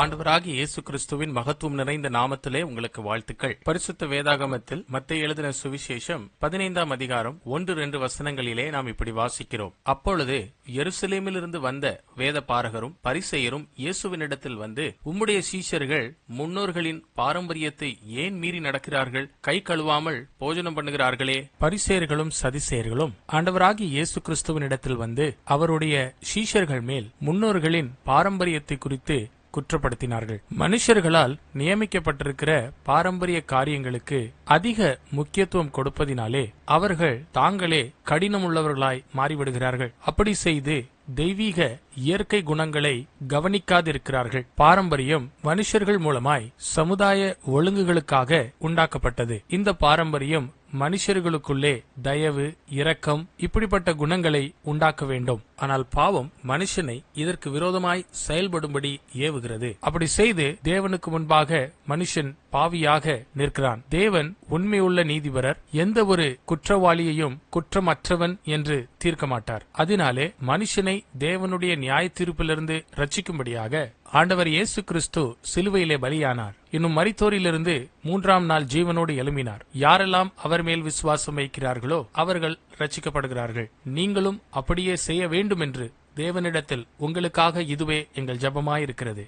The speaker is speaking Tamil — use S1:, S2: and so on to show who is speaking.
S1: ஆண்டவராகிய இயேசு கிறிஸ்துவின் மகத்துவம் நிறைந்த நாமத்திலே உங்களுக்கு வாழ்த்துக்கள். பரிசுத்த வேதாகமத்தில் மத்திய எழுதின சுவிசேஷம் பதினைந்தாம் அதிகாரம் ஒன்று ரெண்டு வசனங்களிலே நாம் இப்படி வாசிக்கிறோம். அப்பொழுது எருசலேமிலிருந்து வந்த வேத பாரகரும் பரிசெயரும் இயேசுவினிடத்தில் வந்து உம்முடைய சீஷர்கள் முன்னோர்களின் பாரம்பரியத்தை ஏன் மீறி நடக்கிறார்கள்? கை கழுவாமல் போஜனம் பண்ணுகிறார்களே. பரிசேயர்களும் சதிசேயர்களும் ஆண்டவராகிய இயேசு கிறிஸ்துவினிடத்தில் வந்து அவருடைய சீஷர்கள் மேல் முன்னோர்களின் பாரம்பரியத்தை குறித்து குற்றப்படுத்தினார்கள். மனுஷர்களால் நியமிக்கப்பட்டிருக்கிற பாரம்பரிய காரியங்களுக்கு அதிக முக்கியத்துவம் கொடுப்பதினாலே அவர்கள் தாங்களே கடினமுள்ளவர்களாய் மாறிவிடுகிறார்கள். அப்படி செய்து தெய்வீக இயற்கை குணங்களை கவனிக்காதிருக்கிறார்கள். பாரம்பரியம் மனுஷர்கள் மூலமாய் சமுதாய ஒழுங்குகளுக்காக உண்டாக்கப்பட்டது. இந்த பாரம்பரியம் மனுஷர்களுக்குள்ளே தயவு இரக்கம் இப்படிப்பட்ட குணங்களை உண்டாக்க வேண்டும். ஆனால் பாவம் மனுஷனை இதற்கு விரோதமாய் செயல்படும்படி ஏவுகிறது. அப்படி செய்து தேவனுக்கு முன்பாக மனுஷன் பாவியாக நிற்கிறான். தேவன் உண்மையுள்ள நீதிபரர். எந்த ஒரு குற்றவாளியையும் குற்றமற்றவன் என்று தீர்க்க மாட்டார் அதனாலே மனுஷனை தேவனுடைய நியாய தீர்ப்பிலிருந்து ரட்சிக்கும்படியாக ஆண்டவர் இயேசு கிறிஸ்து சிலுவையிலே பலியானார். இன்னும் மரித்தோரிலிருந்து மூன்றாம் நாள் ஜீவனோடு எழும்பினார். யாரெல்லாம் அவர் மேல் விசுவாசம் வைக்கிறார்களோ அவர்கள் ரச்சிக்கப்படுகிறார்கள் நீங்களும் அப்படியே செய்ய வேண்டும் என்று தேவனிடத்தில் உங்களுக்காக இதுவே எங்கள் ஜபமாயிருக்கிறது.